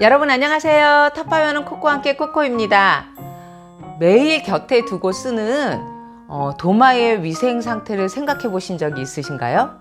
여러분 안녕하세요. 탑하면은 코코와 함께 코코입니다. 매일 곁에 두고 쓰는 어, 도마의 위생 상태를 생각해 보신 적이 있으신가요?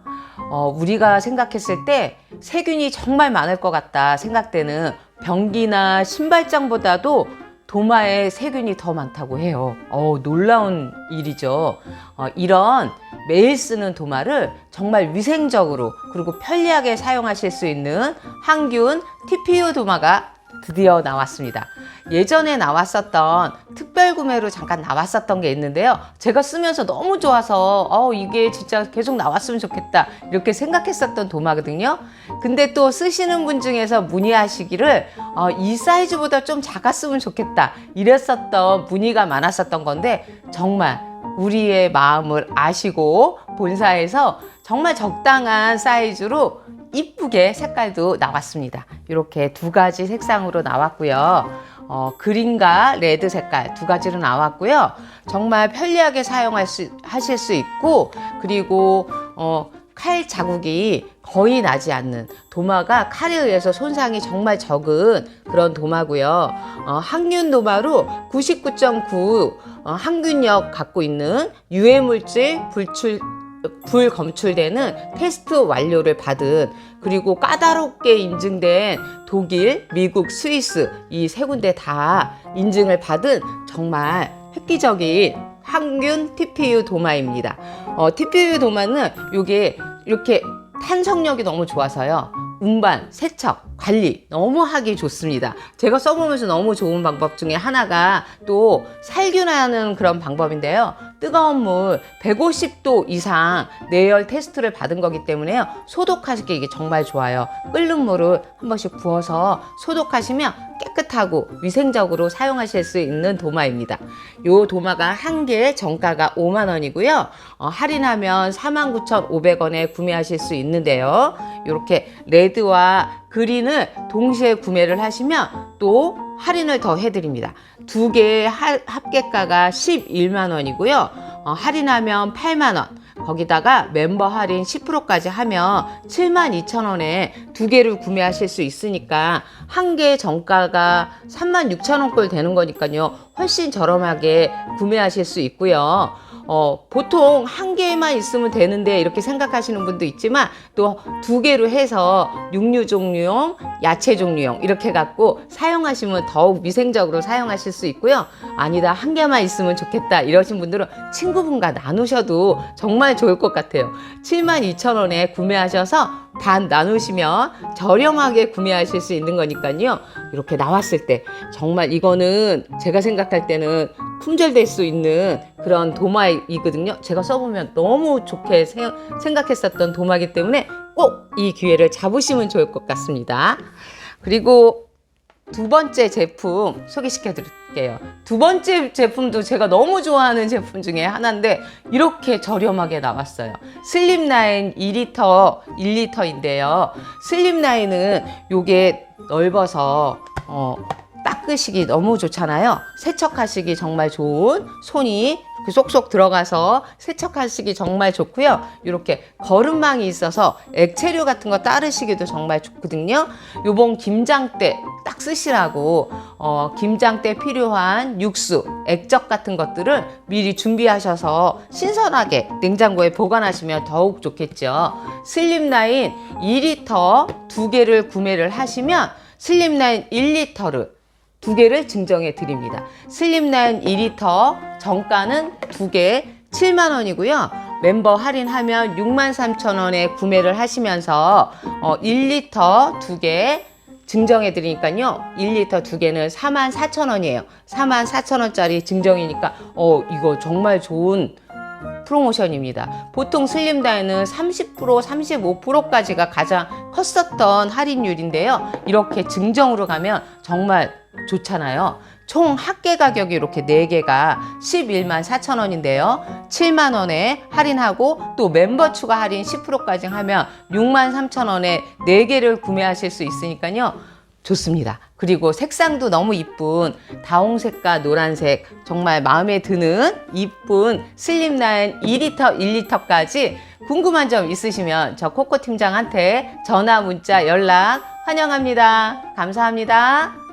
어, 우리가 생각했을 때 세균이 정말 많을 것 같다 생각되는 변기나 신발장보다도 도마에 세균이 더 많다고 해요. 어, 놀라운 일이죠. 어, 이런 매일 쓰는 도마를 정말 위생적으로 그리고 편리하게 사용하실 수 있는 항균 TPU 도마가 드디어 나왔습니다. 예전에 나왔었던 특별 구매로 잠깐 나왔었던 게 있는데요. 제가 쓰면서 너무 좋아서 어 이게 진짜 계속 나왔으면 좋겠다 이렇게 생각했었던 도마거든요. 근데 또 쓰시는 분 중에서 문의하시기를 어, 이 사이즈보다 좀 작았으면 좋겠다 이랬었던 문의가 많았었던 건데 정말 우리의 마음을 아시고 본사에서 정말 적당한 사이즈로 이쁘게 색깔도 나왔습니다. 이렇게 두 가지 색상으로 나왔고요. 어, 그린과 레드 색깔 두 가지로 나왔고요. 정말 편리하게 사용할 수, 하실 수 있고, 그리고, 어, 칼 자국이 거의 나지 않는 도마가 칼에 의해서 손상이 정말 적은 그런 도마고요. 어, 항균 도마로 99.9 어, 항균력 갖고 있는 유해 물질 불출 불 검출되는 테스트 완료를 받은 그리고 까다롭게 인증된 독일, 미국, 스위스 이 세 군데 다 인증을 받은 정말 획기적인 항균 TPU 도마입니다. 어, TPU 도마는 이게 이렇게 탄성력이 너무 좋아서요. 운반, 세척, 관리 너무 하기 좋습니다. 제가 써보면서 너무 좋은 방법 중에 하나가 또 살균하는 그런 방법인데요. 뜨거운 물 150도 이상 내열 테스트를 받은 거기 때문에요. 소독하시기 이게 정말 좋아요. 끓는 물을 한 번씩 부어서 소독하시면 깨끗하고 위생적으로 사용하실 수 있는 도마입니다. 요 도마가 한 개에 정가가 5만 원이고요. 어, 할인하면 49,500원에 구매하실 수 있는데요. 이렇게 레드와 그린을 동시에 구매를 하시면 또 할인을 더 해드립니다. 두 개의 하- 합계가가 11만 원이고요. 어, 할인하면 8만 원. 거기다가 멤버 할인 10%까지 하면 7만 2천 원에 두 개를 구매하실 수 있으니까 한 개 정가가 3만 6천 원꼴 되는 거니까요. 훨씬 저렴하게 구매하실 수 있고요. 어, 보통 한 개만 있으면 되는데 이렇게 생각하시는 분도 있지만 또 두 개로 해서 육류 종류용, 야채 종류용 이렇게 갖고 사용하시면 더욱 위생적으로 사용하실 수 있고요. 아니다, 한 개만 있으면 좋겠다 이러신 분들은 친구분과 나누셔도 정말 좋을 것 같아요. 72,000원에 구매하셔서 반 나누시면 저렴하게 구매하실 수 있는 거니까요. 이렇게 나왔을 때 정말 이거는 제가 생각할 때는 품절될 수 있는 그런 도마이거든요. 제가 써보면 너무 좋게 세- 생각했었던 도마이기 때문에 꼭 이 기회를 잡으시면 좋을 것 같습니다. 그리고 두 번째 제품 소개시켜 드릴게요. 두 번째 제품도 제가 너무 좋아하는 제품 중에 하나인데 이렇게 저렴하게 나왔어요. 슬립라인 2리터, 1리터인데요. 슬립라인은 요게 넓어서 어, 닦으시기 너무 좋잖아요. 세척하시기 정말 좋은 손이 쏙쏙 들어가서 세척하시기 정말 좋고요. 이렇게 거름망이 있어서 액체류 같은 거 따르시기도 정말 좋거든요. 요번 김장 때 딱 쓰시라고 어, 김장 때 필요한 육수, 액젓 같은 것들을 미리 준비하셔서 신선하게 냉장고에 보관하시면 더욱 좋겠죠. 슬립라인 2리터 두 개를 구매를 하시면 슬립라인 1리터를 두 개를 증정해 드립니다. 슬립라인 2리터 정가는 두 개 7만 원이고요. 멤버 할인하면 6만 3천 원에 구매를 하시면서 어, 1리터 두 개 증정해 드리니까요. 1리터 두 개는 4만 4천 원이에요. 4만 4천 원짜리 증정이니까 어 이거 정말 좋은 프로모션입니다. 보통 슬림다이는 30% 35%까지가 가장 컸었던 할인율인데요. 이렇게 증정으로 가면 정말 좋잖아요. 총 합계 가격이 이렇게 4개가 11만 4천 원인데요. 7만 원에 할인하고 또 멤버 추가 할인 10%까지 하면 6만 3천 원에 4개를 구매하실 수 있으니까요. 좋습니다. 그리고 색상도 너무 이쁜 다홍색과 노란색 정말 마음에 드는 이쁜 슬림라인 2리터, 1리터까지 궁금한 점 있으시면 저 코코 팀장한테 전화, 문자, 연락 환영합니다. 감사합니다.